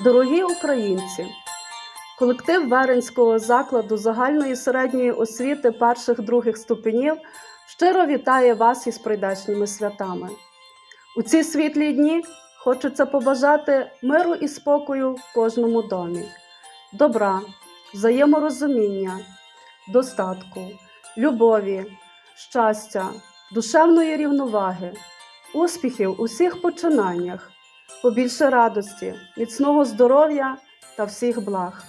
Дорогі українці, колектив Веренського закладу загальної середньої освіти перших других ступенів щиро вітає вас із прийдешніми святами. У ці світлі дні хочеться побажати миру і спокою в кожному домі, добра, взаєморозуміння, достатку, любові, щастя, душевної рівноваги, успіхів у всіх починаннях, побільше радості, міцного здоров'я та всіх благ.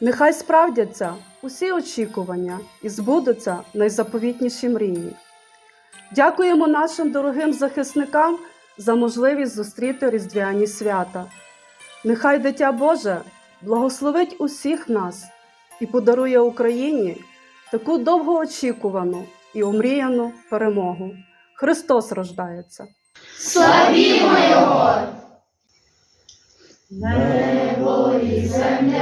Нехай справдяться усі очікування і збудуться найзаповітніші мрії. Дякуємо нашим дорогим захисникам за можливість зустріти різдвяні свята. Нехай дитя Боже благословить усіх нас і подарує Україні таку довгоочікувану і омріяну перемогу. Христос рождається! Славімо Його! Небо і земля,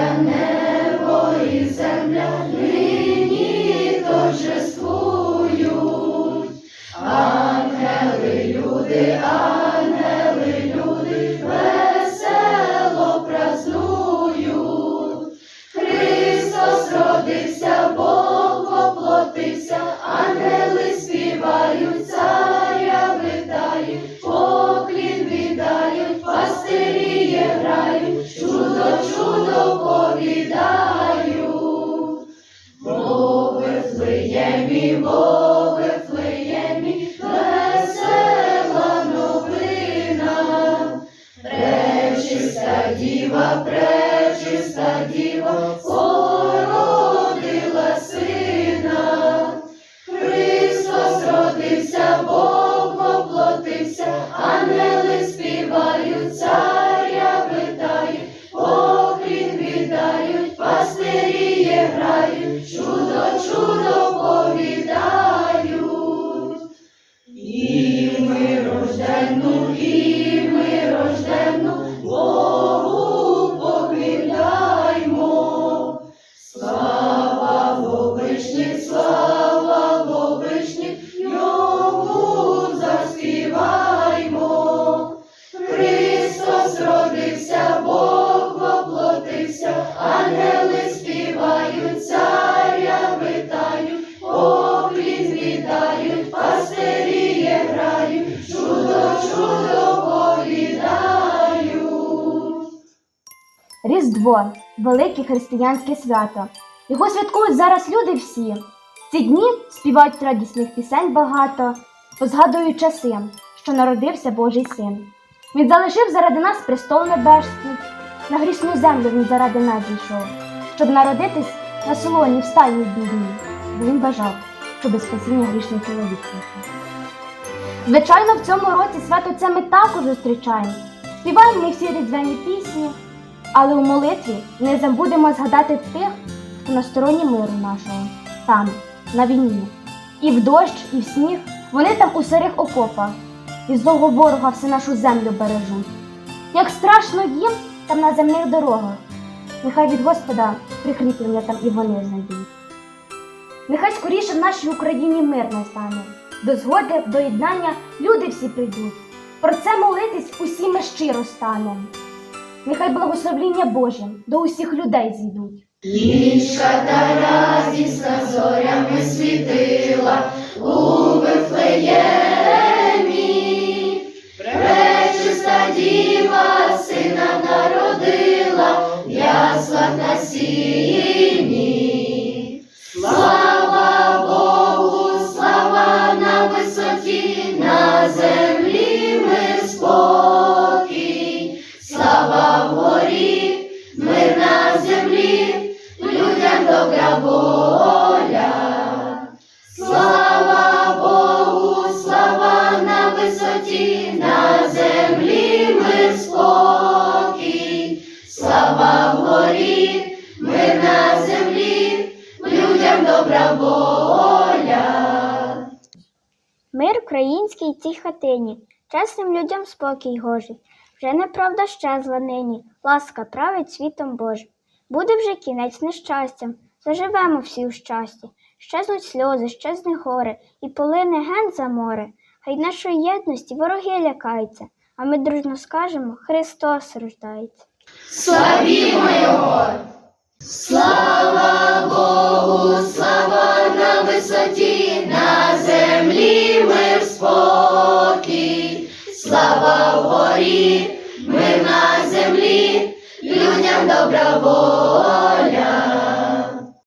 діва, пречиста діва, породила сина. Христос родився, Бог воплотився, ангели співають, царя витають, поклін віддають, пастирі грають, Різдво велике християнське свято. Його святкують зараз люди всі. Ці дні співають радісних пісень багато, позгадують часи, що народився Божий син. Він залишив заради нас престол небесний, на грішну землю він заради нас зійшов, щоб народитись на солоні в стайні бідній, бо він бажав, щоб спасіння грішний чоловік. Звичайно, в цьому році свято це ми також зустрічаємо. Співаємо ми всі різдвяні пісні, але у молитві не забудемо згадати тих, хто на стороні миру нашого, там, на війні. І в дощ, і в сніг вони там у сирих окопах, і злого ворога всю нашу землю бережуть. Як страшно їм там на земних дорогах, нехай від Господа прикріплення там і вони знайдуть. Нехай скоріше в нашій Україні мир настане, до згоди, до єднання люди всі прийдуть. Про це молитись усі ми щиро станем. Нехай благословління Боже до усіх людей зійдуть. Нічка та радісна зорями світила у Вифлеємі. Мир український цій хатині, чесним людям спокій гожий. Вже неправда щезла нині, ласка править світом Божим. Буде вже кінець нещастям, заживемо всі у щасті. Щезнуть сльози, щезне горе, і полине ген за море. Хай нашої єдності вороги лякаються, а ми дружно скажемо Христос рождається. славімо Його. Слава Богу, слава на висоті, на землі мир спокій, слава вгорі,